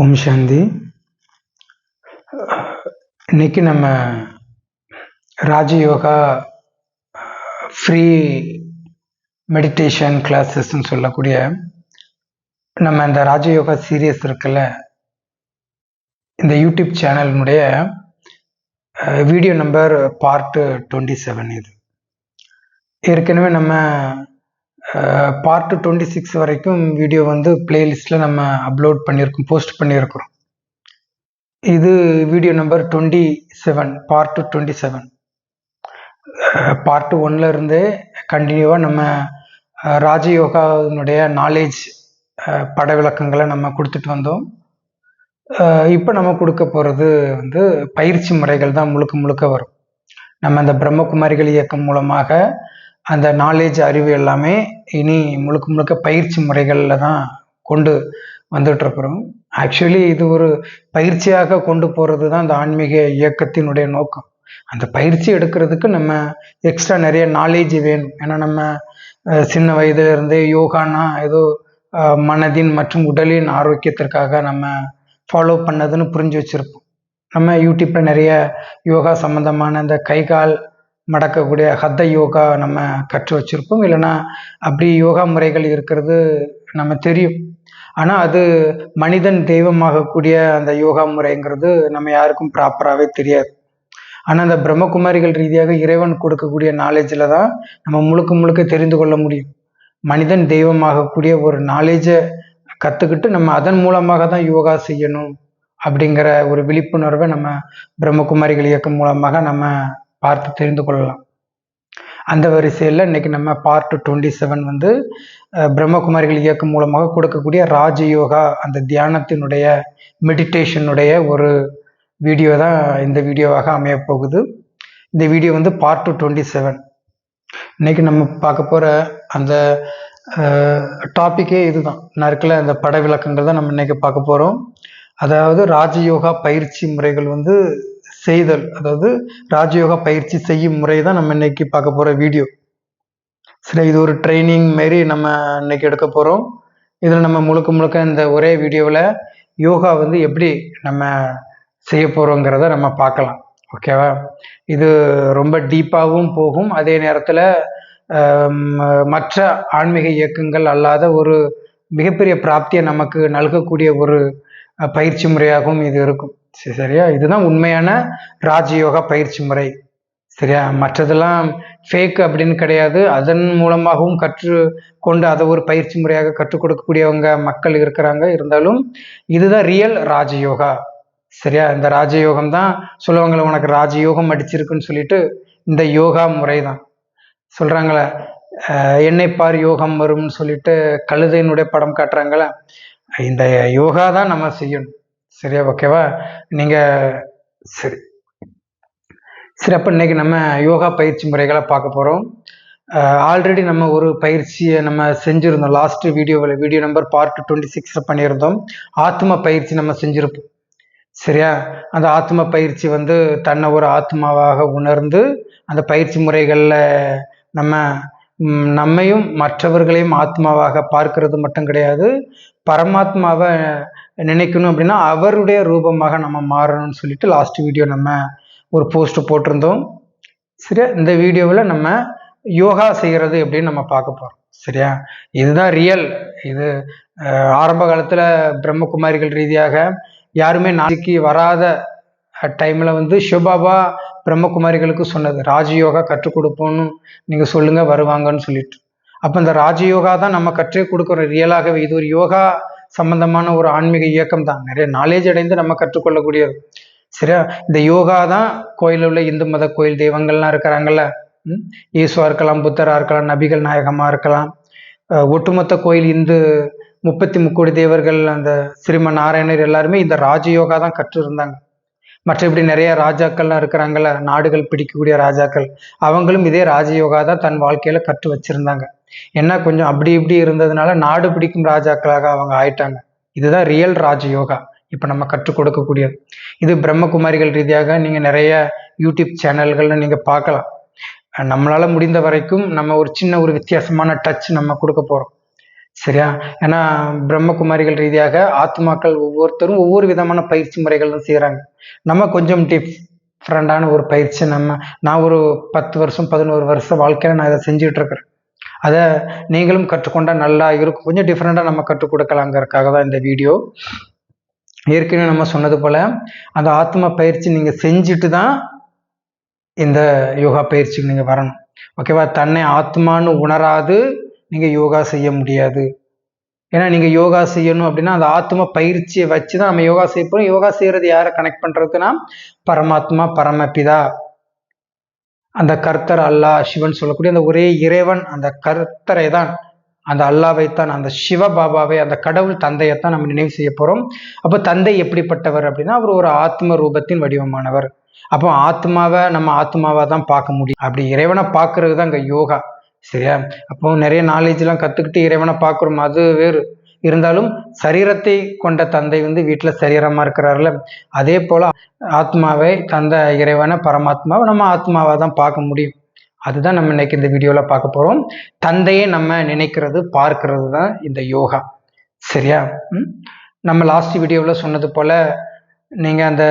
ஓம் சாந்தி. இன்னைக்கு நம்ம Raja Yoga free meditation கிளாஸஸ்ன்னு சொல்லக்கூடிய நம்ம இந்த ராஜயோகா சீரியஸ் இருக்குல்ல இந்த YouTube சேனலினுடைய video number part twenty seven இது. ஏற்கனவே நம்ம பார்ட் டுவெண்ட்டி சிக்ஸ் வரைக்கும் வீடியோ வந்து பிளேலிஸ்ட்டில் நம்ம அப்லோட் பண்ணியிருக்கோம் போஸ்ட் பண்ணியிருக்கிறோம் இது video number twenty seven part twenty seven part ஒன்ல இருந்தே கண்டினியூவாக நம்ம ராஜயோகாவினுடைய நாலேஜ் பட விளக்கங்களை நம்ம கொடுத்துட்டு வந்தோம். இப்போ நம்ம கொடுக்க போகிறது வந்து பயிற்சி முறைகள் தான் முழுக்க முழுக்க வரும். நம்ம இந்த பிரம்மகுமாரிகள் இயக்கம் மூலமாக அந்த நாலேஜ் அறிவு எல்லாமே இனி முழுக்க முழுக்க பயிற்சி முறைகளில் தான் கொண்டு வந்துட்டு இருக்கிறோம். ஆக்சுவலி இது ஒரு பயிற்சியாக கொண்டு போகிறது தான் இந்த ஆன்மீக இயக்கத்தினுடைய நோக்கம். அந்த பயிற்சி எடுக்கிறதுக்கு நம்ம எக்ஸ்ட்ரா நிறைய நாலேஜ் வேணும். ஏன்னா நம்ம சின்ன வயதுல இருந்தே யோகானா ஏதோ மனதின் மற்றும் உடலின் ஆரோக்கியத்திற்காக நம்ம ஃபாலோ பண்ணதுன்னு புரிஞ்சு வச்சிருப்போம். நம்ம யூடியூப்ல நிறைய யோகா சம்பந்தமான இந்த கை கால் மடக்கக்கூடிய ஹத்த யோகா நம்ம கற்று வச்சிருப்போம். இல்லைன்னா அப்படி யோகா முறைகள் இருக்கிறது நம்ம தெரியும். ஆனால் அது மனிதன் தெய்வமாகக்கூடிய அந்த யோகா முறைங்கிறது நம்ம யாருக்கும் ப்ராப்பராகவே தெரியாது. ஆனால் அந்த பிரம்மகுமாரிகள் ரீதியாக இறைவன் கொடுக்கக்கூடிய நாலேஜில் தான் நம்ம முழுக்க முழுக்க தெரிந்து கொள்ள முடியும். மனிதன் தெய்வமாகக்கூடிய ஒரு நாலேஜை கற்றுக்கிட்டு நம்ம அதன் மூலமாக தான் யோகா செய்யணும் அப்படிங்கிற ஒரு விழிப்புணர்வை நம்ம பிரம்மகுமாரிகள் இயக்கம் மூலமாக நம்ம பார்த்து தெரிந்து கொள்ளலாம். அந்த வரிசையில் இன்னைக்கு நம்ம பார்ட் டுவெண்ட்டி செவன் வந்து பிரம்மகுமாரிகள் இயக்கம் மூலமாக கொடுக்கக்கூடிய ராஜயோகா அந்த தியானத்தினுடைய மெடிடேஷனுடைய ஒரு வீடியோ தான் இந்த வீடியோவாக அமைய போகுது. இந்த வீடியோ வந்து பார்ட் டுவெண்ட்டி செவன் இன்னைக்கு நம்ம பார்க்க போகிற அந்த டாப்பிக்கே இதுதான். நான் இருக்கல அந்த பட விளக்கங்கள் தான் நம்ம இன்னைக்கு பார்க்க போகிறோம் அதாவது ராஜயோகா பயிற்சி முறைகள் வந்து செய்தல் அதாவது ராஜயோகா பயிற்சி செய்யும் முறை தான் நம்ம இன்னைக்கு பார்க்க போகிற வீடியோ. சரி இது ஒரு ட்ரைனிங் மாரி நம்ம இன்னைக்கு எடுக்க போகிறோம் இதில் நம்ம முழுக்க முழுக்க இந்த ஒரே வீடியோவில் யோகா வந்து எப்படி நம்ம செய்ய போகிறோங்கிறத நம்ம பார்க்கலாம். ஓகேவா இது ரொம்ப டீப்பாகவும் போகும். அதே நேரத்தில் மற்ற ஆன்மீக இயக்கங்கள் அல்லாத ஒரு மிகப்பெரிய பிராப்தியை நமக்கு நல்கக்கூடிய ஒரு பயிற்சி முறையாகவும் இது இருக்கும். சரியா? இதுதான் உண்மையான ராஜயோகா பயிற்சி முறை. சரியா? மற்றதெல்லாம் ஃபேக் அப்படின்னு கிடையாது. அதன் மூலமாகவும் கற்று கொண்டு அதை ஒரு பயிற்சி முறையாக கற்றுக் கொடுக்கக்கூடியவங்க மக்கள் இருக்கிறாங்க. இருந்தாலும் இதுதான் ரியல் ராஜயோகா. சரியா? இந்த ராஜயோகம் தான் சொல்லுவாங்களே உனக்கு ராஜயோகம் அடிச்சிருக்குன்னு சொல்லிட்டு இந்த யோகா முறை தான் சொல்றாங்களே என்னை பார் யோகம் வரும்னு சொல்லிட்டு கழுதையினுடைய படம் காட்டுறாங்களே இந்த யோகா தான் நம்ம செய்யணும். சரியா? ஓகேவா நீங்க சரி. சரி அப்போ இன்னைக்கு நம்ம யோகா பயிற்சி முறைகளை பார்க்க போகிறோம் ஆல்ரெடி நம்ம ஒரு பயிற்சியை நம்ம செஞ்சுருந்தோம். லாஸ்ட் வீடியோவில் வீடியோ நம்பர் பார்ட் டுவெண்ட்டி சிக்ஸில் பண்ணியிருந்தோம். ஆத்ம பயிற்சி நம்ம செஞ்சுருப்போம். சரியா? அந்த ஆத்ம பயிற்சி வந்து தன்னை ஒரு ஆத்மாவாக உணர்ந்து அந்த பயிற்சி முறைகளில் நம்ம நம்மையும் மற்றவர்களையும் ஆத்மாவாக பார்க்கிறது மட்டும் கிடையாது பரமாத்மாவை நினைக்கணும் அப்படின்னா அவருடைய ரூபமாக நம்ம மாறணும்னு சொல்லிட்டு லாஸ்ட் வீடியோ நம்ம ஒரு போஸ்ட் போட்டிருந்தோம். சரியா? இந்த வீடியோவில் நம்ம யோகா செய்கிறது எப்படின்னு நம்ம பார்க்க போகிறோம் சரியா? இதுதான் ரியல் இது ஆரம்ப காலத்தில் பிரம்மகுமாரிகள் ரீதியாக யாருமே நாளைக்கு வராத டைமில் வந்து சிவபாபா பிரம்மகுமாரிகளுக்கு சொன்னது ராஜயோகா கற்றுக் கொடுப்போம்னு நீங்கள் சொல்லுங்கள் வருவாங்கன்னு சொல்லிட்டு. அப்போ இந்த ராஜயோகா தான் நம்ம கற்றுக் கொடுக்குறோம் ரியலாகவே இது ஒரு யோகா சம்பந்தமான ஒரு ஆன்மீக இயக்கம் தான். நிறைய நாலேஜ் அடைந்து நம்ம கற்றுக்கொள்ளக்கூடியது சரியா இந்த யோகா தான் கோயிலில் உள்ள இந்து மத கோயில் தெய்வங்கள்லாம் இருக்கிறாங்கல்ல ம்? இயேசுவா இருக்கலாம் புத்தராக இருக்கலாம் நபிகள் நாயகமாக இருக்கலாம். ஒட்டுமொத்த கோயில் இந்து முப்பத்தி முக்கோடி தேவர்கள் அந்த ஸ்ரீமன் நாராயணர் எல்லாருமே இந்த ராஜயோகா தான் கற்று இருந்தாங்க மற்ற இப்படி நிறைய ராஜாக்கள்லாம் இருக்கிறாங்கல்ல நாடுகள் பிடிக்கக்கூடிய ராஜாக்கள் அவங்களும் இதே ராஜயோகா தான் தன் வாழ்க்கையில கற்று வச்சிருந்தாங்க. என்ன கொஞ்சம் அப்படி இப்படி இருந்ததுனால நாடு பிடிக்கும் ராஜாக்களாக அவங்க ஆயிட்டாங்க. இதுதான் ரியல் ராஜயோகா. இப்போ நம்ம கற்றுக் கொடுக்கக்கூடியது. இது பிரம்மகுமாரிகள் ரீதியாக நீங்க நிறைய யூடியூப் சேனல்கள்ல நீங்க பார்க்கலாம். நம்மளால முடிந்த வரைக்கும் நம்ம ஒரு சின்ன ஒரு வித்தியாசமான டச் நம்ம கொடுக்க போறோம். சரியா? ஏன்னா பிரம்மகுமாரிகள் ரீதியாக ஆத்மாக்கள் ஒவ்வொருத்தரும் ஒவ்வொரு விதமான பயிற்சி முறைகளும் செய்கிறாங்க நம்ம கொஞ்சம் டிஃப்ரெண்டான ஒரு பயிற்சி நம்ம நான் ஒரு பத்து வருஷம் பதினோரு வருஷம் வாழ்க்கையில் நான் இதை செஞ்சுட்டு இருக்கிறேன் அதை நீங்களும் கற்றுக்கொண்டா நல்லா இருக்கும். கொஞ்சம் டிஃப்ரெண்ட்டாக நம்ம கற்றுக் கொடுக்கலாங்கிறதுக்காக தான் இந்த வீடியோ. ஏற்கனவே நம்ம சொன்னது போல் அந்த ஆத்ம பயிற்சி நீங்கள் செஞ்சுட்டு தான் இந்த யோகா பயிற்சிக்கு நீங்கள் வரணும். ஓகேவா? தன்னை ஆத்மான்னு உணராது நீங்கள் யோகா செய்ய முடியாது. ஏன்னா நீங்கள் யோகா செய்யணும் அப்படின்னா அந்த ஆத்ம பயிற்சியை வச்சு தான் நம்ம யோகா செய்ய போகிறோம் யோகா செய்கிறது யாரை கனெக்ட் பண்ணுறதுக்குன்னா பரமாத்மா பரமபிதா அந்த கர்த்தர் அல்லாஹ் சிவன் சொல்லக்கூடிய அந்த ஒரே இறைவன் அந்த கர்த்தரை தான் அந்த அல்லாவைத்தான் அந்த சிவ பாபாவை அந்த கடவுள் தந்தையைத்தான் நம்ம நினைவு செய்ய போகிறோம் அப்போ தந்தை எப்படிப்பட்டவர் அப்படின்னா அவர் ஒரு ஆத்ம ரூபத்தின் வடிவமானவர். அப்போ ஆத்மாவை நம்ம ஆத்மாவாக தான் பார்க்க முடியும். அப்படி இறைவனை பார்க்கறது தான் இங்கே யோகா. சரியா? அப்போ நிறைய நாலேஜ்லாம் கற்றுக்கிட்டு இறைவனை பார்க்குறோம். அது வேறு. இருந்தாலும் சரீரத்தை கொண்ட தந்தை வந்து வீட்டில் சரீரமாக இருக்கிறார்ல. அதே போல் ஆத்மாவை தந்த இறைவனை பரமாத்மாவை நம்ம ஆத்மாவை தான் பார்க்க முடியும். அதுதான் நம்ம இன்னைக்கு இந்த வீடியோவில் பார்க்க போகிறோம் தந்தையை நம்ம நினைக்கிறது பார்க்கறது தான் இந்த யோகா. சரியா? நம்ம லாஸ்ட் வீடியோவில் சொன்னது போல் நீங்கள் அந்த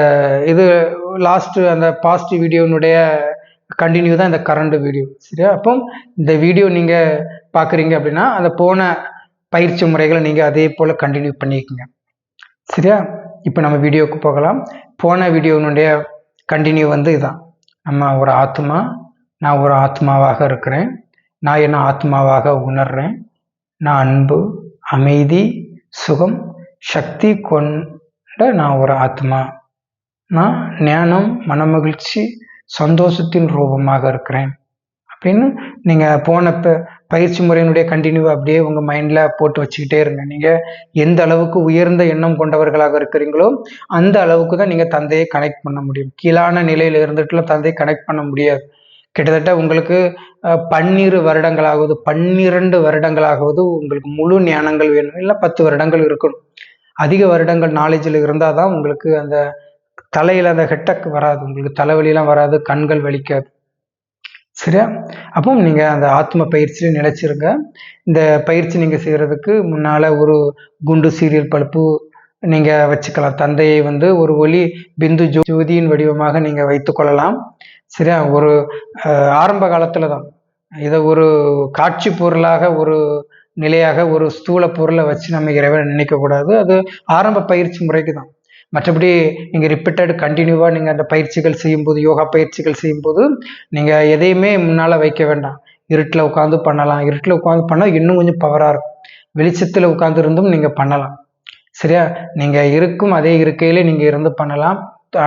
இது லாஸ்ட்டு அந்த பாஸ்ட் வீடியோனுடைய கண்டினியூ தான் இந்த கரண்ட் வீடியோ சரியா? அப்போ இந்த வீடியோ நீங்கள் பார்க்குறீங்க அப்படின்னா அந்த போன பயிற்சி முறைகளை நீங்கள் அதே போல் கண்டினியூ பண்ணிக்கோங்க. சரியா? இப்போ நம்ம வீடியோவுக்கு போகலாம். போன வீடியோனுடைய கண்டினியூ வந்து இதுதான் நம்ம ஒரு ஆத்மா நான் ஒரு ஆத்மாவாக இருக்கிறேன். நான் என்ன ஆத்மாவாக உணர்றேன்? நான் அன்பு அமைதி சுகம் சக்தி கொண்ட நான் ஒரு ஆத்மா. நான் ஞானம் மனமகிழ்ச்சி சந்தோஷத்தின் ரூபமாக இருக்கிறேன். அப்படின்னு நீங்கள் போன பயிற்சி முறையினுடைய கண்டினியூ அப்படியே உங்கள் மைண்டில் போட்டு வச்சுக்கிட்டே இருங்க. நீங்கள் எந்த அளவுக்கு உயர்ந்த எண்ணம் கொண்டவர்களாக இருக்கிறீங்களோ அந்த அளவுக்கு தான் நீங்கள் தந்தையை கனெக்ட் பண்ண முடியும். கீழான நிலையில் இருந்துட்டுலாம் தந்தையை கனெக்ட் பண்ண முடியாது. கிட்டத்தட்ட உங்களுக்கு பன்னிரு வருடங்களாகுது பன்னிரண்டு வருடங்களாகுவது உங்களுக்கு முழு ஞானங்கள் வேணும். இல்லை பத்து வருடங்கள் இருக்கணும். அதிக வருடங்கள் நாலேஜில் இருந்தால் தான் உங்களுக்கு அந்த தலையில் அந்த ஹெட்டக் வராது. உங்களுக்கு தலைவலிலாம் வராது கண்கள் வலிக்காது. சரியா? அப்போ நீங்கள் அந்த ஆத்ம பயிற்சியில் நிலைச்சிருங்க. இந்த பயிற்சி நீங்கள் செய்கிறதுக்கு முன்னால் ஒரு குண்டு சீரியல் பழுப்பு நீங்கள் வச்சுக்கலாம். தந்தையை வந்து ஒரு ஒளி பிந்து ஜோதியின் வடிவமாக நீங்கள் வைத்து கொள்ளலாம். சரியா? ஒரு ஆரம்ப காலத்தில் தான். இதை ஒரு காட்சி பொருளாக ஒரு நிலையாக ஒரு ஸ்தூல பொருளை வச்சு நம்ம இறைவன் நினைக்கக்கூடாது. அது ஆரம்ப பயிற்சி முறைக்கு தான். மற்றபடி நீங்கள் ரிப்பீட்டட் கண்டினியூவாக நீங்கள் அந்த பயிற்சிகள் செய்யும்போது யோகா பயிற்சிகள் செய்யும்போது நீங்கள் எதையுமே முன்னால் வைக்க வேண்டாம். இருட்டில் உட்காந்து பண்ணலாம். இருட்டில் உட்காந்து பண்ணால் இன்னும் கொஞ்சம் பவராக இருக்கும். வெளிச்சத்தில் உட்காந்து இருந்தும் நீங்கள் பண்ணலாம். சரியா? நீங்கள் இருக்கும் அதே இருக்கையிலே நீங்கள் இருந்து பண்ணலாம்.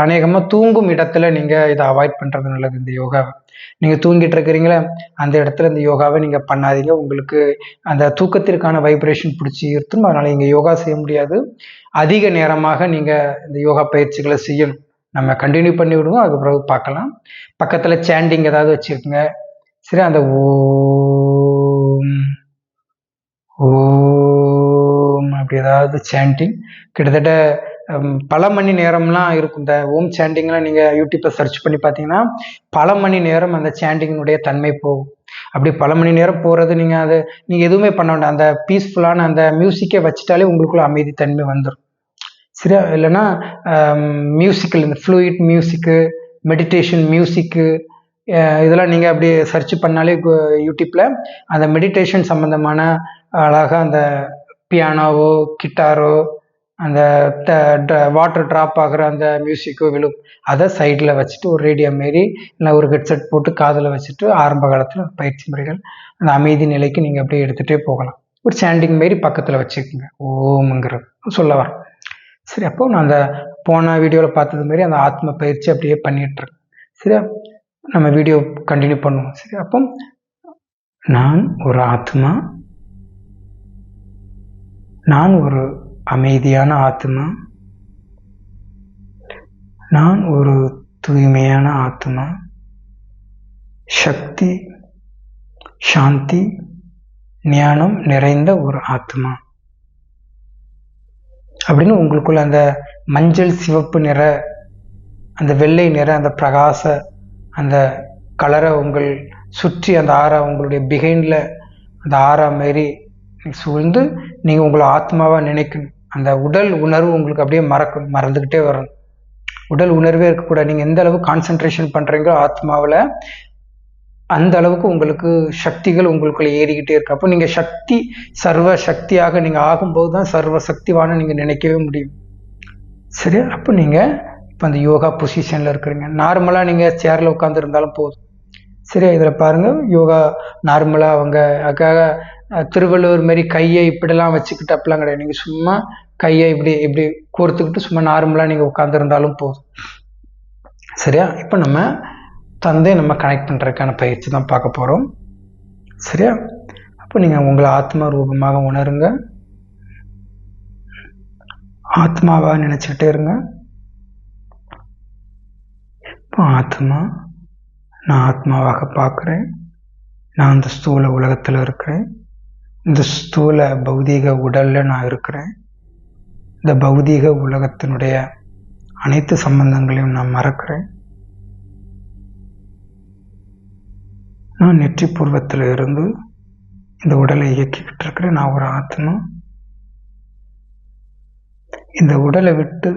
அநேகமாக தூங்கும் இடத்துல நீங்கள் இதை அவாய்ட் பண்ணுறது நல்லது. இந்த யோகாவை நீங்கள் தூங்கிட்டு இருக்கிறீங்களே அந்த இடத்துல இந்த யோகாவை நீங்கள் பண்ணாதீங்க. உங்களுக்கு அந்த தூக்கத்திற்கான வைப்ரேஷன் பிடிச்சி இருக்கும். அதனால் இங்கே யோகா செய்ய முடியாது. அதிக நேரமாக நீங்கள் இந்த யோகா பயிற்சிகளை செய்யணும். நம்ம கண்டினியூ பண்ணி விடுவோம். அதுக்கு பிறகு பார்க்கலாம். பக்கத்தில் சேண்டிங் ஏதாவது வச்சுருக்குங்க. சரி அந்த ஓம் ஓம் அப்படி ஏதாவது சேண்டிங் கிட்டத்தட்ட பல மணி நேரம்லாம் இருக்கும் இந்த ஓம் சாண்டிங்லாம் நீங்கள் யூடியூப்பில் சர்ச் பண்ணி பார்த்தீங்கன்னா பல மணி நேரம் அந்த சாண்டிங்கினுடைய தன்மை போகும். அப்படி பல மணி நேரம் போகிறது நீங்கள் அது நீங்கள் எதுவுமே பண்ண வேண்டாம். அந்த பீஸ்ஃபுல்லான அந்த மியூசிக்கை வச்சுட்டாலே உங்களுக்குள்ள அமைதி தன்மை வந்துடும் சரியா இல்லைன்னா மியூசிக்கல் இந்த ஃப்ளூயிட் மியூசிக்கு மெடிடேஷன் மியூசிக்கு இதெல்லாம் நீங்கள் அப்படி சர்ச் பண்ணாலே யூடியூப்பில் அந்த மெடிடேஷன் சம்மந்தமான அழகாக அந்த பியானோவோ கிட்டாரோ அந்த வாட்டர் ட்ராப் ஆகிற அந்த மியூசிக்கோ விழும் அதை சைடில் வச்சுட்டு ஒரு ரேடியோ மாரி இல்லை ஒரு ஹெட்செட் போட்டு காதில் வச்சுட்டு ஆரம்ப காலத்தில் பயிற்சி முறைகள் அந்த அமைதி நிலைக்கு நீங்கள் அப்படியே எடுத்துகிட்டே போகலாம். ஒரு சாண்டிங் மாரி பக்கத்தில் வச்சுக்கோங்க. ஓமுங்கிறது சொல்ல வரேன். சரி அப்போ நான் அந்த போன வீடியோவில் பார்த்தது மாரி அந்த ஆத்ம பயிற்சி அப்படியே பண்ணிகிட்ருக்கேன் சரியா? நம்ம வீடியோ கண்டினியூ பண்ணுவோம். சரி அப்போ நான் ஒரு ஆத்மா நான் ஒரு அமைதியான ஆத்மா. நான் ஒரு தூய்மையான ஆத்மா. சக்தி சாந்தி ஞானம் நிறைந்த ஒரு ஆத்மா. அப்படின்னு உங்களுக்குள்ள அந்த மஞ்சள் சிவப்பு நிற அந்த வெள்ளை நிற அந்த பிரகாச அந்த கலரை உங்கள் சுற்றி அந்த ஆறா உங்களுடைய பிகைண்டில் அந்த ஆறா மாரி சூழ்ந்து நீங்கள் உங்களை ஆத்மாவாக நினைக்கணும். அந்த உடல் உணர்வு உங்களுக்கு அப்படியே மறக்கும் மறந்துக்கிட்டே வரும். உடல் உணர்வே இருக்கக்கூடாது. நீங்கள் எந்த அளவு கான்சென்ட்ரேஷன் பண்ணுறீங்களோ ஆத்மாவில் அந்த அளவுக்கு உங்களுக்கு சக்திகள் உங்களுக்குள்ள ஏறிக்கிட்டே இருக்கு. அப்போ நீங்கள் சக்தி சர்வ சக்தியாக நீங்கள் ஆகும்போது தான் சர்வ சக்திவான நீங்கள் நினைக்கவே முடியும். சரி அப்போ நீங்கள் இப்போ அந்த யோகா பொசிஷனில் இருக்கிறீங்க. நார்மலாக நீங்கள் சேரில் உட்காந்துருந்தாலும் போதும். சரி இதில் பாருங்கள் யோகா நார்மலாக அவங்க அதுக்காக திருவள்ளுவர் மாரி கையை இப்படிலாம் வச்சுக்கிட்டு அப்படிலாம் கிடையாது. நீங்கள் சும்மா கையை இப்படி இப்படி கோர்த்துக்கிட்டு சும்மா நார்மலாக நீங்கள் உட்காந்துருந்தாலும் போதும். சரியா? இப்போ நம்ம தந்தை நம்ம கனெக்ட் பண்ணுறதுக்கான பயிற்சி தான் பார்க்க போகிறோம் சரியா? அப்போ நீங்கள் உங்களை ஆத்மா ரூபமாக உணருங்க. ஆத்மாவாக நினச்சிக்கிட்டே இருங்க. இப்போ ஆத்மா நான் ஆத்மாவாக பார்க்குறேன். நான் இந்த ஸ்தூல உலகத்தில் இருக்கிறேன். இந்த ஸ்தூல பௌதீக உடலில் நான் இருக்கிறேன். இந்த பௌதீக உலகத்தினுடைய அனைத்து சம்பந்தங்களையும் நான் மறக்கிறேன். நான் நெற்றி பூர்வத்தில் இருந்து இந்த உடலை இயக்கிக்கிட்டு இருக்கிறேன் நான் ஒரு ஆத்மா. இந்த உடலை விட்டு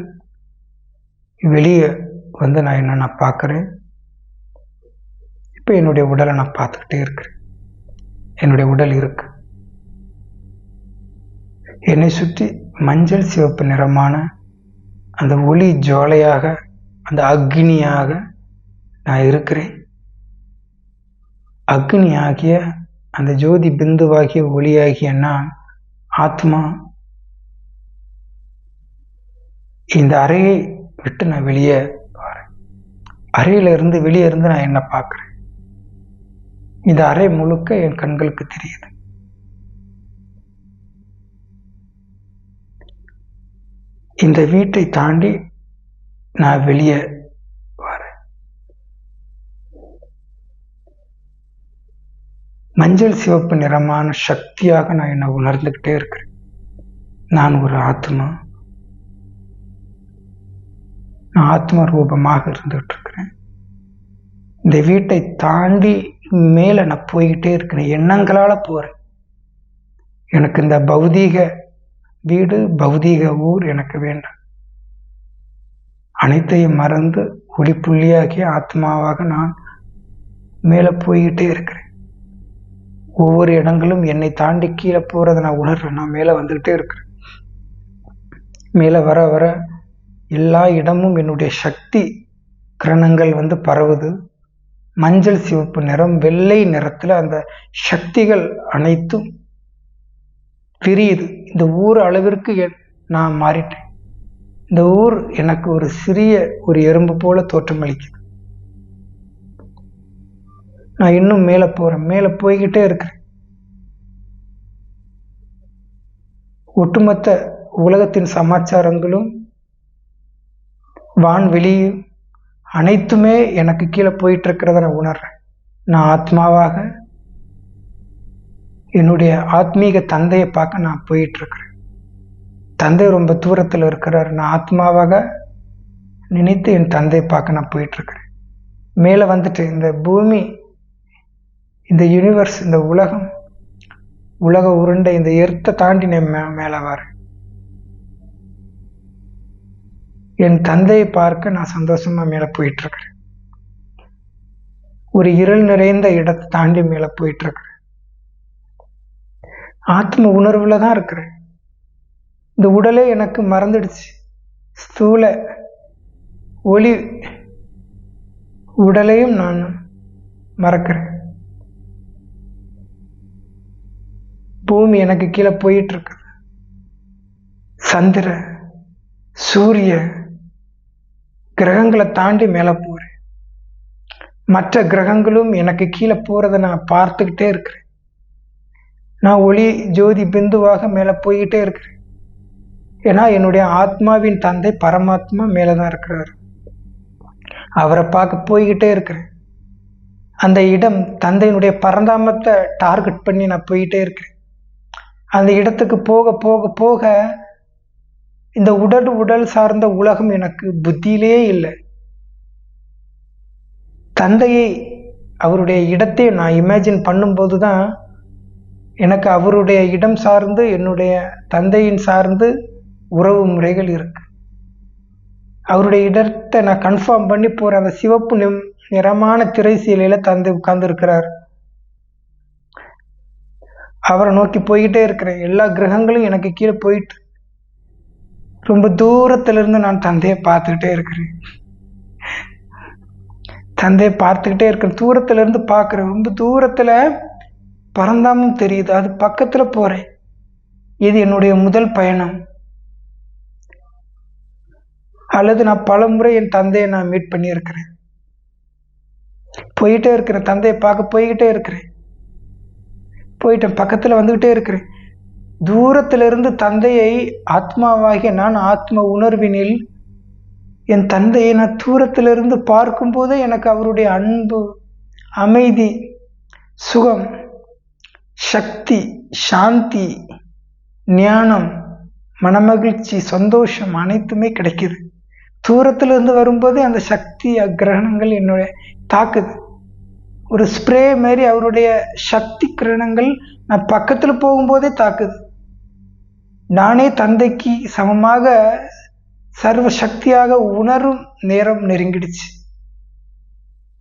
வெளியே வந்து நான் என்ன நான் பார்க்குறேன்? இப்போ என்னுடைய உடலை நான் பார்த்துக்கிட்டே இருக்கிறேன். என்னுடைய உடல் இருக்கு. என்னை சுற்றி மஞ்சள் சிவப்பு நிறமான அந்த ஒளி ஜோலையாக அந்த அக்னியாக நான் இருக்கிறேன். அக்னி ஆகிய அந்த ஜோதி பிந்துவாகிய ஒளியாகிய நான் ஆத்மா இந்த அறையை விட்டு நான் வெளியே வரேன். அறையில இருந்து வெளியே இருந்து நான் என்ன பார்க்குறேன். இந்த அறை முழுக்க என் கண்களுக்கு தெரியுது. இந்த வீட்டை தாண்டி நான் வெளியே வரேன். மஞ்சள் சிவப்பு நிறமான சக்தியாக நான் என்னை உணர்ந்துக்கிட்டே இருக்கிறேன். நான் ஒரு ஆத்மா. நான் ஆத்ம ரூபமாக இருந்துகிட்டு இருக்கிறேன். இந்த வீட்டை தாண்டி மேலே நான் போய்கிட்டே இருக்கிறேன். எண்ணங்களால் போகிறேன் எனக்கு இந்த பௌதீக வீடு பௌதீக ஊர் எனக்கு வேண்டாம். அனைத்தையும் மறந்து ஒளிப்புள்ளியாகிய ஆத்மாவாக நான் மேலே போய்கிட்டே இருக்கிறேன். ஒவ்வொரு இடங்களும் என்னை தாண்டி கீழே போகிறத நான் உணர்றேன். நான் மேலே வந்துக்கிட்டே இருக்கிறேன். மேலே வர வர எல்லா இடமும் என்னுடைய சக்தி கிரணங்கள் வந்து பரவுது. மஞ்சள் சிவப்பு நிறம் வெள்ளை நிறத்தில் அந்த சக்திகள் அனைத்தும் தெரியுது இந்த ஊர் அளவிற்கு நான் மாறிட்டேன். இந்த ஊர் எனக்கு ஒரு சிறிய ஒரு எறும்பு போல தோற்றமளிக்குது. நான் இன்னும் மேலே போகிறேன் மேலே போய்கிட்டே இருக்கிறேன். ஒட்டுமொத்த உலகத்தின் சமாச்சாரங்களும் வான்வெளியும் அனைத்துமே எனக்கு கீழே போயிட்டு இருக்கிறத நான் உணர்றேன். நான் ஆத்மாவாக என்னுடைய ஆத்மீக தந்தையை பார்க்க நான் போயிட்டுருக்குறேன். தந்தை ரொம்ப தூரத்தில் இருக்கிறார். நான் ஆத்மாவாக நினைத்து என் தந்தையை பார்க்க நான் போயிட்டுருக்குறேன். மேலே வந்துட்டு இந்த பூமி இந்த யூனிவர்ஸ் இந்த உலகம் உலக உருண்டை இந்த எர்த்தை தாண்டி நான் மே மேலே வரேன். என் தந்தையை பார்க்க நான் சந்தோஷமாக மேலே போயிட்டுருக்குறேன். ஒரு இருள் நிறைந்த இடத்தை தாண்டி மேலே போயிட்டுருக்குறேன். ஆத்ம உணர்வில் தான் இருக்கிறேன். இந்த உடலே எனக்கு மறந்துடுச்சு. ஸ்தூல ஒளி உடலையும் நான் மறக்கிறேன். பூமி எனக்கு கீழே போயிட்டுருக்கு. சந்திர சூரிய கிரகங்களை தாண்டி மேலே போகிறேன் மற்ற கிரகங்களும் எனக்கு கீழே போகிறத நான் பார்த்துக்கிட்டே இருக்கிறேன். நான் ஒளி ஜோதி பிந்துவாக மேலே போய்கிட்டே இருக்கிறேன். ஏன்னா என்னுடைய ஆத்மாவின் தந்தை பரமாத்மா மேலே தான் இருக்கிறார். அவரை பார்க்க போய்கிட்டே இருக்கிறேன். அந்த இடம் தந்தையினுடைய பரந்தாமத்தை டார்கெட் பண்ணி நான் போயிட்டே இருக்கிறேன். அந்த இடத்துக்கு போக போக போக இந்த உடல் உடல் சார்ந்த உலகம் எனக்கு புத்தியிலே இல்லை. தந்தையை அவருடைய இடத்தை நான் இமேஜின் பண்ணும்போது தான் எனக்கு அவருடைய இடம் சார்ந்து என்னுடைய தந்தையின் சார்ந்து உறவு முறைகள் இருக்கு. அவருடைய இடத்தை நான் கன்ஃபார்ம் பண்ணி போற அந்த சிவப்பு நிம் நிறமான திரைசீலையில தந்தை உட்கார்ந்துருக்கிறார். அவரை நோக்கி போய்கிட்டே இருக்கிறேன். எல்லா கிரகங்களும் எனக்கு கீழே போயிட்டு ரொம்ப தூரத்திலிருந்து நான் தந்தையை பார்த்துக்கிட்டே இருக்கிறேன். தந்தையை பார்த்துக்கிட்டே இருக்கிறேன். தூரத்திலிருந்து பார்க்குறேன். ரொம்ப தூரத்தில் பறந்தாமும் தெரியுது. அது பக்கத்தில் போகிறேன் இது என்னுடைய முதல் பயணம். அல்லது நான் பல முறை என் தந்தையை நான் மீட் பண்ணியிருக்கிறேன். போயிட்டே இருக்கிறேன். தந்தையை பார்க்க போய்கிட்டே இருக்கிறேன். போயிட்டேன். பக்கத்தில் வந்துக்கிட்டே இருக்கிறேன். தூரத்திலிருந்து தந்தையை ஆத்மாவாகிய நான் ஆத்ம உணர்வினில் என் தந்தையை நான் தூரத்திலிருந்து பார்க்கும்போதே எனக்கு அவருடைய அன்பு அமைதி சுகம் சக்தி சாந்தி ஞானம் மனமகிழ்ச்சி சந்தோஷம் அனைத்துமே கிடைக்குது. தூரத்திலிருந்து இருந்து அந்த சக்தி அக்கிரகணங்கள் என்னுடைய தாக்குது. ஒரு ஸ்ப்ரே மாதிரி அவருடைய சக்தி கிரணங்கள் நான் பக்கத்தில் போகும்போதே தாக்குது. நானே தந்தைக்கு சமமாக சர்வ சக்தியாக உணரும் நேரம் நெருங்கிடுச்சு.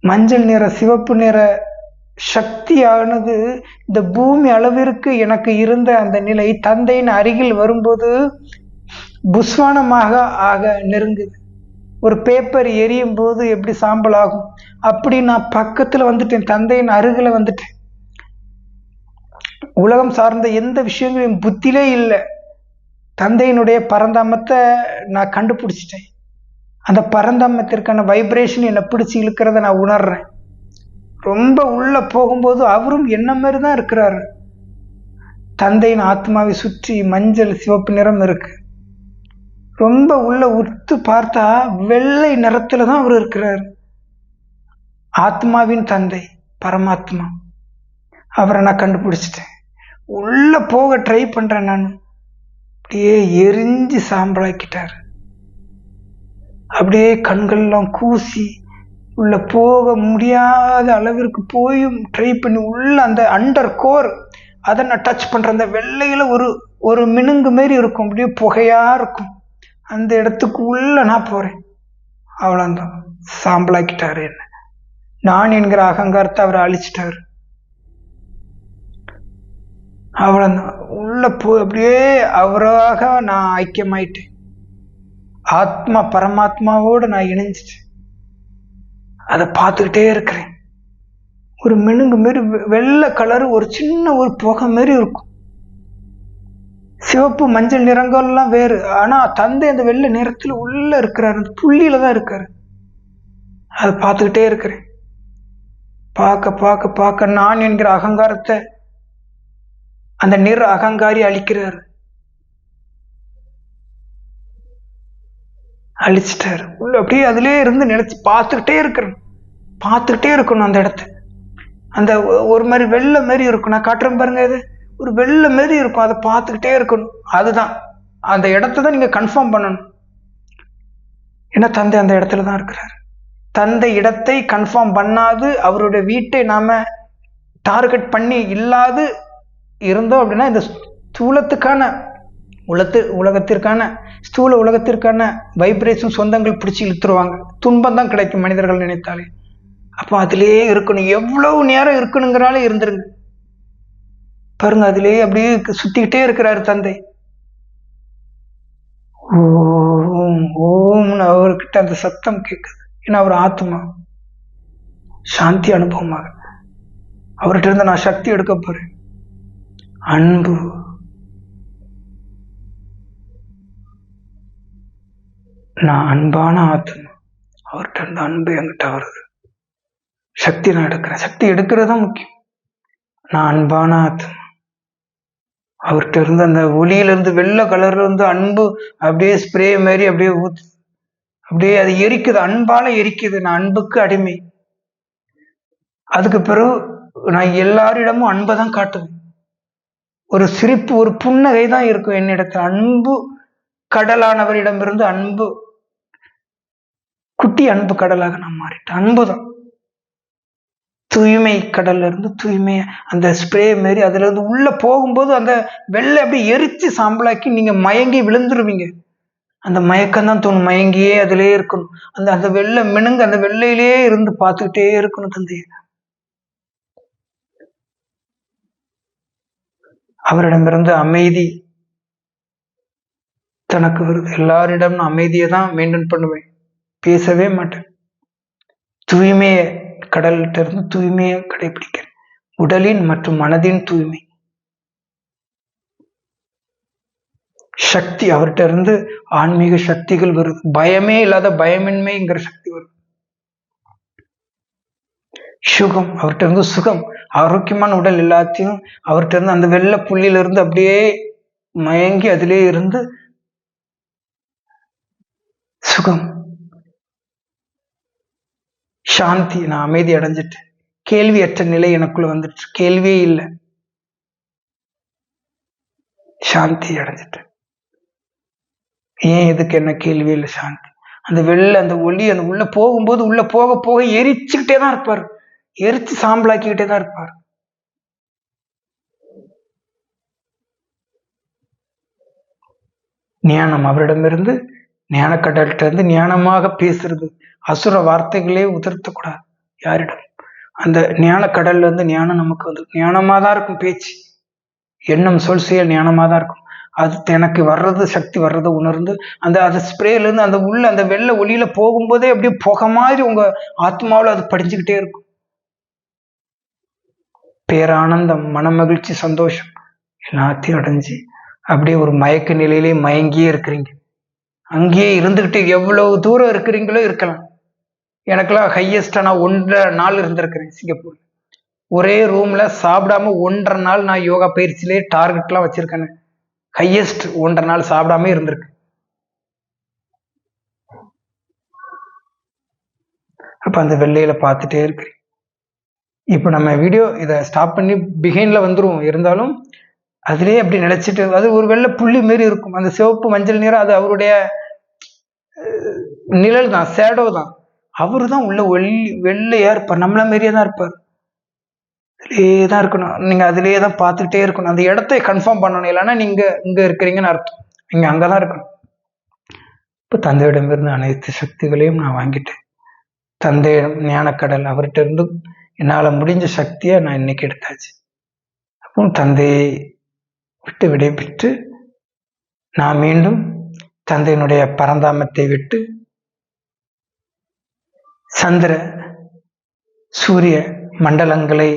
மஞ்சள் நிற சிவப்பு நிற சக்தியானது இந்த பூமி அளவிற்கு எனக்கு இருந்த அந்த நிலை தந்தையின் அருகில் வரும்போது புஸ்வானமாக ஆக நெருங்குது. ஒரு பேப்பர் எரியும் போது எப்படி சாம்பல் ஆகும்? அப்படி நான் பக்கத்தில் வந்துட்டேன் தந்தையின் அருகில் வந்துட்டேன். உலகம் சார்ந்த எந்த விஷயங்களும் புத்திலே இல்லை. தந்தையினுடைய பரந்தாமத்தை நான் கண்டுபிடிச்சிட்டேன். அந்த பரந்தாமத்திற்கான வைப்ரேஷன் என்னை பிடிச்சி இழுக்கிறத நான் உணர்றேன். ரொம்ப உள்ள போகும்போது அவரும் என்ன மாதிரி தான் இருக்கிறாரு. தந்தையின் ஆத்மாவை சுற்றி மஞ்சள் சிவப்பு நிறம் இருக்கு. ரொம்ப உள்ள உத்து பார்த்தா வெள்ளை நிறத்துல தான் அவர் இருக்கிறார். ஆத்மாவின் தந்தை பரமாத்மா. அவரை நான் கண்டுபிடிச்சிட்டேன். உள்ள போக ட்ரை பண்றேன் நான். அப்படியே எரிஞ்சு சாம்பலாக்கிட்டார். அப்படியே கண்கள்லாம் கூசி உள்ள போக முடியாத அளவிற்கு போயும் ட்ரை பண்ணி உள்ள அந்த அண்டர் கோர் அதை நான் டச் பண்ணுற அந்த வெள்ளையில ஒரு ஒரு மினுங்கு மாரி இருக்கும் அப்படியே புகையா இருக்கும். அந்த இடத்துக்கு உள்ள நான் போறேன். அவ்வளோதான் சாம்பலாக்கிட்டாரு என்ன. நான் என்கிற அகங்காரத்தை அவரை அழிச்சிட்டாரு. அவ்வளோதான் உள்ள போ அப்படியே அவராக நான் ஐக்கியமாயிட்டேன். ஆத்மா பரமாத்மாவோடு நான் இணைஞ்சிட்டேன். அதை பார்த்துக்கிட்டே இருக்கிறேன். ஒரு மெனுங்கு மாரி வெ- வெள்ளை கலர் ஒரு சின்ன ஒரு புகை மாரி இருக்கும். சிவப்பு மஞ்சள் நிறங்கள்லாம் வேறு. ஆனால் தந்தை அந்த வெள்ளை நிறத்தில் உள்ளே இருக்கிறாரு. அந்த புள்ளியில் தான் இருக்கார். அதை பார்த்துக்கிட்டே இருக்கிறேன். பார்க்க பார்க்க பார்க்க நான் என்கிற அகங்காரத்தை அந்த நிற அகங்காரி அழிக்கிறாரு. அழிச்சிட்டாரு. உள்ள அப்படியே அதிலே இருந்து நினைச்சு பார்த்துக்கிட்டே இருக்கிறேன் பார்த்துக்கிட்டே இருக்கணும் அந்த இடத்த. அந்த ஒ- ஒரு மாதிரி வெள்ளை மாதிரி இருக்கும். நான் காட்டுறேன் பாருங்க இது. ஒரு வெள்ளை மாதிரி இருக்கும். அதை பார்த்துக்கிட்டே இருக்கணும். அதுதான். அந்த இடத்த தான் நீங்கள் கன்ஃபார்ம் பண்ணணும். ஏன்னா தந்தை அந்த இடத்துல தான் இருக்கிறார். தந்தை இடத்தை கன்ஃபார்ம் பண்ணாது அவருடைய வீட்டை நாம டார்கெட் பண்ணி இல்லாது இருந்தோம் அப்படின்னா இந்த ஸ்தூலத்துக்கான உலகத்து உலகத்திற்கான ஸ்தூல உலகத்திற்கான வைப்ரேஷன் சொந்தங்கள் பிடிச்சி இழுத்துருவாங்க. துன்பம் தான் கிடைக்கும் மனிதர்கள் நினைத்தாலே. அப்போ அதிலேயே இருக்கணும். எவ்வளவு நேரம் இருக்கணுங்கிறாலே இருந்துருங்க. பாருங்க அதிலேயே அப்படியே சுத்திக்கிட்டே இருக்கிறாரு தந்தை. ஓம் ஓம்னு அவர்கிட்ட அந்த சத்தம் கேட்குது. ஏன்னா அவர் ஆத்மா. சாந்தி அனுபவமாக. அவர்கிட்ட இருந்து நான் சக்தி எடுக்க போறேன். அன்பு. நான் அன்பான ஆத்மா அவர்கிட்ட இருந்த அன்பு என்கிட்ட வருது. சக்தி நான் எடுக்கிறேன். சக்தி எடுக்கிறது தான் முக்கியம். நான் அன்பான ஆத்மா அவர்கிட்ட இருந்து அந்த ஒளியில இருந்து வெள்ளை கலர்ல இருந்து அன்பு அப்படியே ஸ்ப்ரே மாதிரி அப்படியே ஊத்து. அப்படியே அது எரிக்குது. அன்பால எரிக்குது. நான் அன்புக்கு அடிமை. அதுக்கு பிறகு நான் எல்லாரிடமும் அன்பை தான் காட்டுவேன். ஒரு சிரிப்பு ஒரு புன்னகை தான் இருக்கும் என்னிடத்தில். அன்பு கடலானவரிடமிருந்து அன்பு குட்டி அன்பு கடலாக நான் மாறிட்டேன். அன்புதான். தூய்மை கடல்ல இருந்து தூய்மை அந்த ஸ்ப்ரே மாரி அதுல இருந்து உள்ள போகும்போது அந்த வெள்ளை அப்படியே எரிச்சு சாம்பலாக்கி நீங்க மயங்கி விழுந்துருவீங்க. அந்த மயக்கம் தான் தோணும். மயங்கியே அதிலே இருக்கணும். அந்த அந்த வெள்ளை மினுங்க அந்த வெள்ளையிலே இருந்து பார்த்துக்கிட்டே இருக்கணும் தந்தைய. அவரிடமிருந்து அமைதி தனக்கு வருது. எல்லாரிடம் அமைதியை தான் மெயின்டைன் பண்ணுவேன். பேசவே மாட்டேன். தூய்மையை கடல்கிட்ட இருந்து தூய்மையை கடைபிடிக்கிறேன். உடலின் மற்றும் மனதின் தூய்மை. சக்தி அவர்கிட்ட இருந்து ஆன்மீக சக்திகள் வருது. பயமே இல்லாத பயமின்மைங்கிற சக்தி வருது. சுகம் அவர்கிட்ட இருந்து சுகம். ஆரோக்கியமான உடல் எல்லாத்தையும் அவர்கிட்ட இருந்து அந்த வெள்ளை புள்ளியில இருந்து அப்படியே மயங்கி அதிலே இருந்து சுகம். சாந்தி நான் அமைதி அடைஞ்சிட்டு கேள்வியற்ற நிலை எனக்குள்ள வந்துட்டு கேள்வியே இல்லை. சாந்தி அடைஞ்சிட்டு ஏன் இதுக்கு என்ன கேள்வி இல்லை சாந்தி? அந்த வெள்ள அந்த ஒளி அந்த உள்ள போகும்போது உள்ள போக போக எரிச்சுக்கிட்டே தான் இருப்பார். எரிச்சு சாம்பலாக்கிக்கிட்டே தான் இருப்பார். ஞானம் அவரிடமிருந்து ஞானக்கடல்கிட்ட இருந்து ஞானமாக பேசுறது. அசுர வார்த்தைகளே உதிர்த்தக்கூடாது யாரிடம்? அந்த ஞான கடல்ல இருந்து ஞானம் நமக்கு வந்து ஞானமாக தான் இருக்கும் பேச்சு. எண்ணம் சொல் செயல் ஞானமாக தான் இருக்கும். அது எனக்கு வர்றது சக்தி வர்றதை உணர்ந்து அந்த அந்த ஸ்ப்ரேலேருந்து அந்த உள்ள அந்த வெள்ளை ஒளியில போகும்போதே அப்படியே புகை மாதிரி உங்க ஆத்மாவில் அது படிஞ்சுக்கிட்டே இருக்கும். பேரானந்தம் மன மகிழ்ச்சி சந்தோஷம் எல்லாத்தையும் அடைஞ்சு அப்படியே ஒரு மயக்க நிலையிலே மயங்கியே இருக்கிறீங்க. அங்கேயே இருந்துக்கிட்டு எவ்வளவு தூரம் இருக்கிறீங்களோ இருக்கலாம். எனக்கெல்லாம் ஹையஸ்டா நான் ஒன்றரை நாள் இருந்திருக்கிறேன் சிங்கப்பூர் ஒரே ரூம்ல சாப்பிடாம ஒன்றரை நாள் நான் யோகா பயிற்சியிலே டார்கெட்லாம் வச்சிருக்கேன். ஹையஸ்ட் ஒன்றரை நாள் சாப்பிடாம இருந்திருக்கு அப்ப அந்த வெள்ளையில பார்த்துட்டே இருக்கிறேன். இப்போ நம்ம வீடியோ இதை ஸ்டாப் பண்ணி பிகைன்ல வந்துருவோம். இருந்தாலும் அதுலேயே அப்படி நினைச்சிட்டு அது ஒரு வெள்ளை புள்ளி மாரி இருக்கும். அந்த சிவப்பு மஞ்சள் நிறம் அது அவருடைய நிழல் தான் சேடோ தான். அவர் தான் உள்ள வெள்ளி வெள்ளையா இருப்பார். நம்மள மாரியே தான் இருப்பார். அதிலே தான் இருக்கணும். நீங்க அதிலே தான் பார்த்துக்கிட்டே இருக்கணும். அந்த இடத்தை கன்ஃபார்ம் பண்ணணும். இல்லைன்னா நீங்க இங்க இருக்கிறீங்கன்னு அர்த்தம். நீங்க அங்கதான் இருக்கணும். இப்போ தந்தையிடமிருந்து அனைத்து சக்திகளையும் நான் வாங்கிட்டேன். தந்தையிடம் ஞானக்கடல் அவர்கிட்ட இருந்து என்னால் முடிஞ்ச சக்தியை நான் இன்னைக்கு எடுத்தாச்சு. அப்போ தந்தையை விட்டு விடைபெற்று நான் மீண்டும் தந்தையினுடைய பரந்தாமத்தை விட்டு சந்திர சூரிய மண்டலங்களை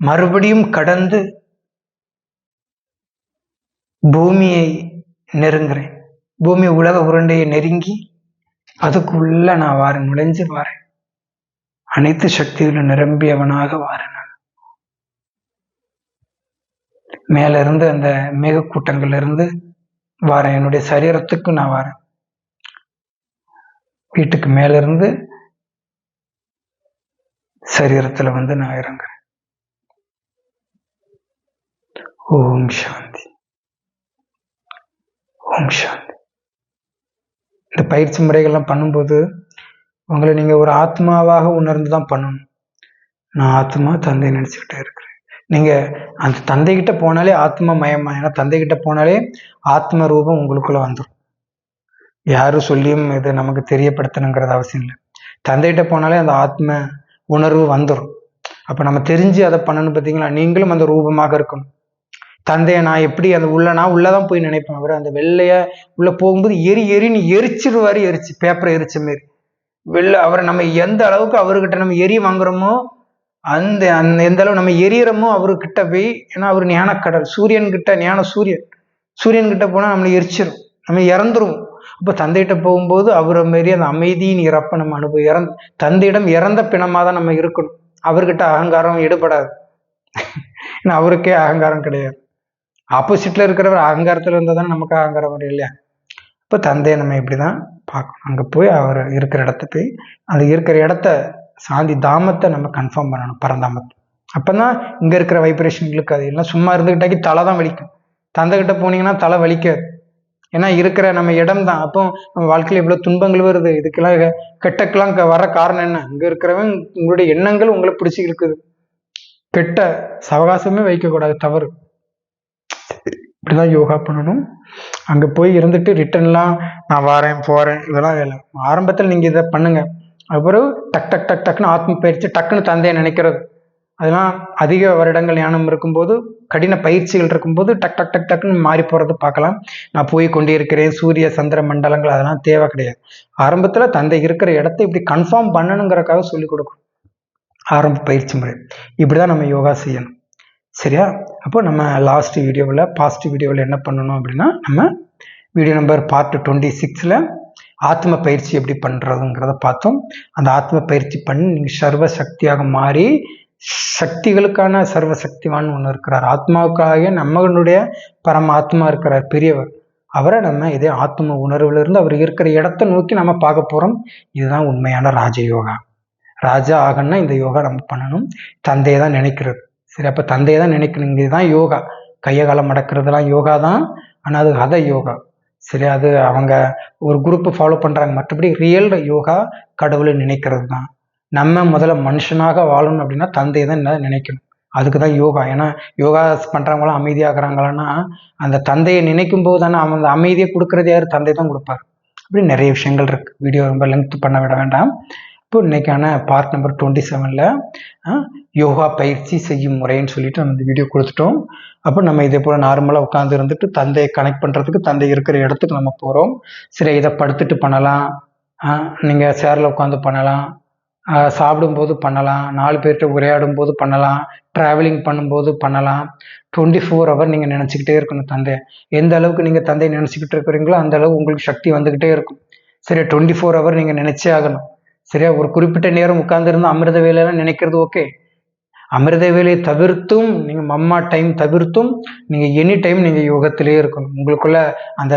மறுபடியும் கடந்து பூமியை நெருங்குறேன். பூமி உலக உருண்டையை நெருங்கி அதுக்குள்ள நான் வாரேன் நுழைஞ்சு வாரேன். அனைத்து சக்திகளும் நிரம்பியவனாக வாரேன். நான் இருந்து அந்த மேகக்கூட்டங்கள்ல இருந்து வரேன். என்னுடைய சரீரத்துக்கு நான் வரேன். வீட்டுக்கு மேல இருந்து வந்து நான் இறங்குறேன். ஓம் சாந்தி. ஓம் சாந்தி. இந்த பயிற்சி முறைகள்லாம் பண்ணும்போது உங்களை நீங்கள் ஒரு ஆத்மாவாக உணர்ந்து தான் பண்ணணும். நான் ஆத்மா தந்தை நினச்சிக்கிட்டே இருக்கிறேன். நீங்கள் அந்த தந்தைகிட்ட போனாலே ஆத்ம மயமா ஏன்னா தந்தை கிட்ட போனாலே ஆத்ம ரூபம் உங்களுக்குள்ளே வந்துடும் யாரும் சொல்லியும் இது நமக்கு தெரியப்படுத்தணுங்கிறது அவசியம் இல்லை. தந்தைகிட்ட போனாலே அந்த ஆத்ம உணர்வு வந்துடும் அப்போ நம்ம தெரிஞ்சு அதை பண்ணணும் பார்த்தீங்களா? நீங்களும் அந்த ரூபமாக இருக்கணும் தந்தையை நான் எப்படி அந்த உள்ள நான் உள்ளதான் போய் நினைப்பேன். அவர் அந்த வெள்ளையை உள்ளே போகும்போது எரி எரின்னு எரிச்சிடுவார் எரிச்சு பேப்பரை எரிச்ச மாரி. வெளில அவரை நம்ம எந்த அளவுக்கு அவர்கிட்ட நம்ம எரி வாங்குறோமோ அந்த அந்த எந்த அளவு நம்ம எரியறோமோ அவர்கிட்ட போய் ஏன்னா அவர் ஞானக்கடல் சூரியன் கிட்ட ஞான சூரியன். சூரியன் கிட்ட போனா நம்மளை எரிச்சிரும் நம்ம இறந்துருவோம். அப்போ தந்தைகிட்ட போகும்போது அவரை மாரி அந்த அமைதியின் இறப்ப நம்ம அனுபவம் இறந்து தந்தையிடம் இறந்த பிணமா தான் நம்ம இருக்கணும். அவர்கிட்ட அகங்காரம் ஈடுபடாது. ஏன்னா அவருக்கே அகங்காரம் கிடையாது. ஆப்போசிட்ல இருக்கிறவர் அகங்காரத்துல இருந்தால் தானே நமக்கு அகங்காரம் வரும் இல்லையா? இப்போ தந்தையை நம்ம இப்படிதான் பார்க்கணும். அங்கே போய் அவர் இருக்கிற இடத்த போய் அந்த இருக்கிற இடத்த சாந்தி தாமத்தை நம்ம கன்ஃபார்ம் பண்ணணும் பரந்தாமத்தை. அப்பதான் இங்கே இருக்கிற வைப்ரேஷன்களுக்கு அது எல்லாம் சும்மா இருந்துக்கிட்டாக்கி தலை தான் வலிக்கும். தந்தைகிட்ட போனீங்கன்னா தலை வலிக்காது. ஏன்னா இருக்கிற நம்ம இடம் தான். அப்போ நம்ம வாழ்க்கையில் இவ்வளோ துன்பங்கள் வருது. இதுக்கெல்லாம் கெட்டக்கெல்லாம் க- வர காரணம் என்ன? இங்கே இருக்கிறவன் உங்களுடைய எண்ணங்கள் உங்களை பிடிச்சி இருக்குது கெட்ட சவகாசமே வைக்கக்கூடாது தவறு. இப்படிதான் யோகா பண்ணணும். அங்கே போய் இருந்துட்டு ரிட்டர்ன்லாம் நான் வரேன் போகிறேன் இதெல்லாம் வேலை. ஆரம்பத்தில் நீங்கள் இதை பண்ணுங்கள் அப்புறம் டக் டக் டக் டக்குன்னு ஆத்ம பயிற்சி டக்குன்னு தந்தையை நினைக்கிறது. அதெல்லாம் அதிக வருடங்கள் ஞானம் இருக்கும்போது கடின பயிற்சிகள் இருக்கும்போது டக் டக் டக் டக்குன்னு மாறி போகிறது பார்க்கலாம். நான் போய் கொண்டே இருக்கிறேன் சூரிய சந்திர மண்டலங்கள் அதெல்லாம் தேவை கிடையாது. ஆரம்பத்தில் தந்தை இருக்கிற இடத்த இப்படி கன்ஃபார்ம் பண்ணணுங்கிறக்காக சொல்லிக் கொடுக்கும் ஆரம்ப பயிற்சி முறை. இப்படி தான் நம்ம யோகா செய்யணும். சரியா? அப்போ நம்ம லாஸ்ட் வீடியோவில் பாஸ்ட் வீடியோவில் என்ன பண்ணணும் அப்படின்னா நம்ம வீடியோ நம்பர் பார்ட் டுவெண்ட்டி சிக்ஸில் ஆத்ம பயிற்சி எப்படி பண்ணுறதுங்கிறத பார்த்தோம். அந்த ஆத்ம பயிற்சி பண்ணி நீங்கள் சர்வ சக்தியாக மாறி சக்திகளுக்கான சர்வசக்திவான் ஒன்று இருக்கிறார். ஆத்மாவுக்காக நம்மளுடைய பரமாத்மா இருக்கிறார் பெரியவர். அவரை நம்ம இதே ஆத்ம உணர்விலிருந்து அவர் இருக்கிற இடத்த நோக்கி நம்ம பார்க்க போகிறோம் இதுதான் உண்மையான ராஜயோகா. ராஜா ஆகணும்னா இந்த யோகா நம்ம பண்ணணும். தந்தையை தான் நினைக்கிறது. சரி அப்போ தந்தையை தான் நினைக்கணும். இதுதான் யோகா. கையை காலம் மடக்கிறதுலாம் யோகா தான் ஆனால் அது ஹத யோகா. சரி அது அவங்க ஒரு குரூப்பை ஃபாலோ பண்ணுறாங்க மற்றபடி ரியல் யோகா கடவுளை நினைக்கிறது தான் நம்ம முதல்ல மனுஷனாக வாழணும் அப்படின்னா தந்தையை தான் என்ன நினைக்கணும். அதுக்கு தான் யோகா. ஏன்னா யோகா பண்ணுறவங்களாம் அமைதியாகிறாங்களான்னா அந்த தந்தையை நினைக்கும் போது தானே அவன் அந்த அமைதியை கொடுக்கறது யார்? தந்தை தான் கொடுப்பார். அப்படி நிறைய விஷயங்கள் இருக்குது வீடியோ ரொம்ப லென்த் பண்ண விட வேண்டாம். இப்போ இன்றைக்கான பார்ட் நம்பர் டுவெண்ட்டி செவனில் யோகா பயிற்சி செய்யும் முறைன்னு சொல்லிட்டு நம்ம இந்த வீடியோ கொடுத்துட்டோம். அப்போ நம்ம இதே போல் நார்மலாக உட்காந்து இருந்துட்டு தந்தையை கனெக்ட் பண்ணுறதுக்கு தந்தை இருக்கிற இடத்துக்கு நம்ம போகிறோம் சரி இதை படுத்துட்டு பண்ணலாம். நீங்கள் சேரில் உட்காந்து பண்ணலாம். சாப்பிடும்போது பண்ணலாம். நாலு பேர்கிட்ட உரையாடும் போது பண்ணலாம். ட்ராவலிங் பண்ணும்போது பண்ணலாம். டுவெண்ட்டி ஃபோர் ஹவர் நீங்கள் நினச்சிக்கிட்டே இருக்கணும் தந்தை. எந்த அளவுக்கு நீங்கள் தந்தையை நினச்சிக்கிட்டு இருக்கிறீங்களோ அந்த அளவு உங்களுக்கு சக்தி வந்துக்கிட்டே இருக்கும். சரி டுவெண்ட்டி ஃபோர் ஹவர் நீங்கள் நினச்சே ஆகணும். சரியா? ஒரு குறிப்பிட்ட நேரம் உட்கார்ந்திருந்து அமிர்த வேலையெல்லாம் நினைக்கிறது ஓகே அமிர்த வேலையை தவிர்த்தும் நீங்கள் மம்மா டைம் தவிர்த்தும் நீங்கள் எனி டைம் நீங்கள் யோகத்திலே இருக்கணும். உங்களுக்குள்ள அந்த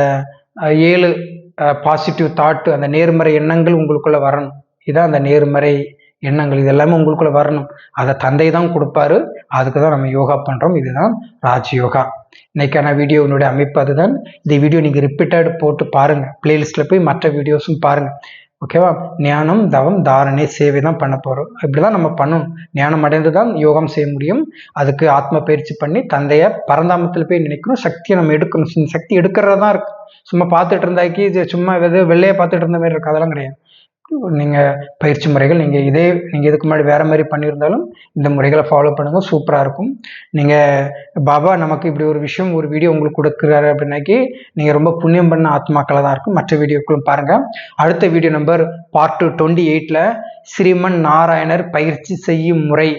ஏழு பாசிட்டிவ் தாட்டு அந்த நேர்மறை எண்ணங்கள் உங்களுக்குள்ள வரணும். இதான் அந்த நேர்மறை எண்ணங்கள். இது எல்லாமே உங்களுக்குள்ள வரணும். அதை தந்தை தான் கொடுப்பாரு. அதுக்கு தான் நம்ம யோகா பண்ணுறோம் இதுதான் ராஜ் யோகா இன்னைக்கான வீடியோனுடைய அமைப்பு அதுதான். இந்த வீடியோ நீங்கள் ரிப்பீட்டட் போட்டு பாருங்கள் பிளேலிஸ்ட்டில் போய் மற்ற வீடியோஸும் பாருங்கள் ஓகேவா ஞானம் தவம் தாரணை சேவை தான் பண்ண போகிறோம் இப்படி தான் நம்ம பண்ணணும் ஞானம் அடைந்து தான் யோகம் செய்ய முடியும். அதுக்கு ஆத்ம பயிற்சி பண்ணி தந்தையை பரந்தாமத்தில் போய் நினைக்கணும். சக்தியை நம்ம எடுக்கணும். சக்தி எடுக்கிறதா இருக்கு. சும்மா பார்த்துட்டு இருந்தாக்கி சும்மா எது வெள்ளையை பார்த்துட்டு இருந்த மாதிரி இருக்கு. அதெல்லாம் கிடையாது. நீங்கள் பயிற்சி முறைகள் நீங்கள் இதே நீங்கள் இதுக்கு முன்னாடி வேறு மாதிரி பண்ணியிருந்தாலும் இந்த முறைகளை ஃபாலோ பண்ணுங்கள் சூப்பராக இருக்கும். நீங்கள் பாபா நமக்கு இப்படி ஒரு விஷயம் ஒரு வீடியோ உங்களுக்கு கொடுக்குறாரு அப்படின்னாக்கி நீங்கள் ரொம்ப புண்ணியம் பண்ண ஆத்மாக்களாக தான் இருக்கும். மற்ற வீடியோக்களும் பாருங்கள் அடுத்த வீடியோ நம்பர் பார்ட் டுவெண்ட்டி எயிட்டில் ஸ்ரீமன் நாராயணர் பயிற்சி செய்யும் முறை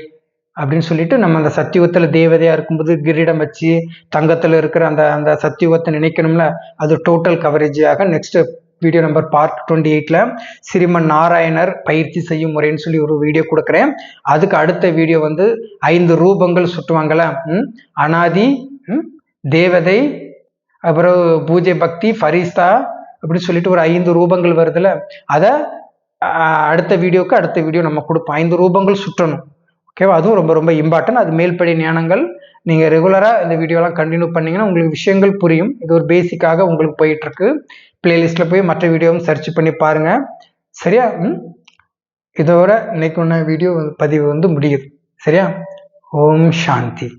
அப்படின்னு சொல்லிட்டு நம்ம அந்த சத்தியுகத்தில் தேவதையாக இருக்கும்போது கிரீடம் வச்சு தங்கத்தில் இருக்கிற அந்த அந்த சத்தியுகத்தை நினைக்கணும்ல அது total கவரேஜாக next video number part twenty எயிட்டில் ஸ்ரீமன் நாராயணர் பயிற்சி செய்யும் முறைன்னு சொல்லி ஒரு வீடியோ கொடுக்குறேன். அதுக்கு அடுத்த வீடியோ வந்து ஐந்து ரூபங்கள் சுட்டுவாங்கள்ல ம்? அனாதி தேவதை அப்புறம் பூஜை பக்தி ஃபரிஸ்தா அப்படின்னு சொல்லிட்டு ஒரு ஐந்து ரூபங்கள் வருதுல்ல அதை அடுத்த வீடியோக்கு அடுத்த வீடியோ நம்ம கொடுப்போம். ஐந்து ரூபங்கள் சுற்றணும். ஓகேவா? அதுவும் ரொம்ப ரொம்ப இம்பார்ட்டன்ட் அது மேல்படி ஞானங்கள். நீங்கள் ரெகுலராக இந்த வீடியோலாம் கண்டினியூ பண்ணீங்கன்னா உங்களுக்கு விஷயங்கள் புரியும். இது ஒரு பேசிக்காக உங்களுக்கு போயிட்டுருக்கு பிளேலிஸ்ட்டில் போய் மற்ற வீடியோவும் சர்ச் பண்ணி பாருங்கள் சரியா? இதோட இன்னைக்கு ஒன்று வீடியோ பதிவு வந்து முடியுது. சரியா? ஓம் சாந்தி.